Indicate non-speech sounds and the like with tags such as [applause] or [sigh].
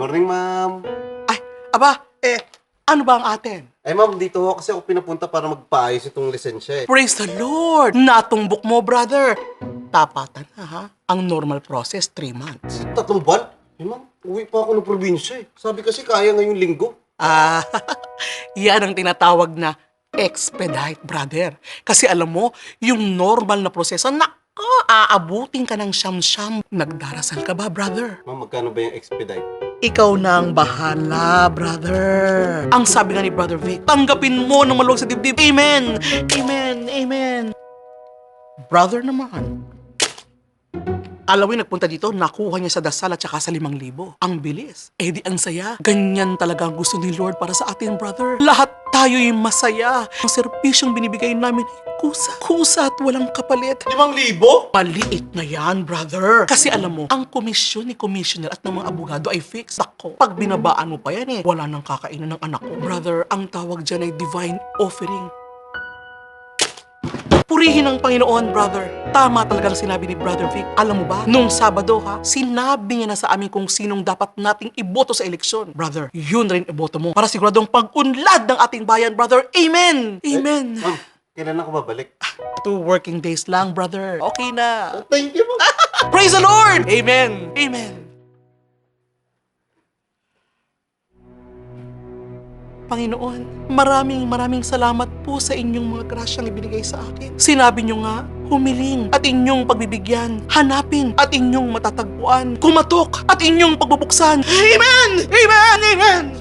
morning, ma'am. Ay, aba, eh, ano ba ang atin? Eh, ma'am, dito ho kasi ako pinapunta para magpaayos itong lisensya eh. Praise the Lord! Natumbok mo, brother. Tapatan na, ha? Ang normal process, 3 months. Tatlong buwan? Eh, ma'am, uwi pa ako ng probinsya eh. Sabi kasi kaya ngayong linggo. Ah, [laughs] yan ang tinatawag na expedite, brother. Kasi alam mo, yung normal na proseso, nako, aabutin ka ng siyam-siyam. Nagdarasal ka ba, brother? Ma'am, magkano ba yung expedite? Ikaw na ang bahala, brother. Ang sabi nga ni Brother Vic, tanggapin mo ng maluwag sa dibdib. Amen! Amen! Amen! Brother naman. Alawin nagpunta dito, nakuha niya sa dasal at saka sa limang libo. Ang bilis. Eh di ang saya. Ganyan talaga ang gusto ni Lord para sa atin, brother. Lahat tayo'y masaya. Ang serbisyong binibigay namin ay kusa. Kusa at walang kapalit. Limang libo? Maliit na yan, brother. Kasi alam mo, ang komisyon ni commissioner at ng mga abogado ay fixed. Ako, pag binabaan mo pa yan eh, wala nang kakainan ng anak ko. Brother, ang tawag dyan ay divine offering. Purihin ang Panginoon, brother. Tama talaga ang sinabi ni Brother Vic. Alam mo ba, nung Sabado ha, sinabi niya na sa amin kung sinong dapat nating iboto sa eleksyon. Brother, yun rin iboto mo para siguradong pag-unlad ng ating bayan, brother. Amen! Amen! Ma'am, kailan ako babalik? Two working days lang, brother. Okay na. Thank you, ma'am. [laughs] Praise the Lord! Amen! Amen! Panginoon, maraming maraming salamat po sa inyong mga grasyang ibinigay sa akin. Sinabi niyo nga, humiling at inyong pagbibigyan, hanapin at inyong matatagpuan, kumatok at inyong pagbubuksan. Amen! Amen! Amen!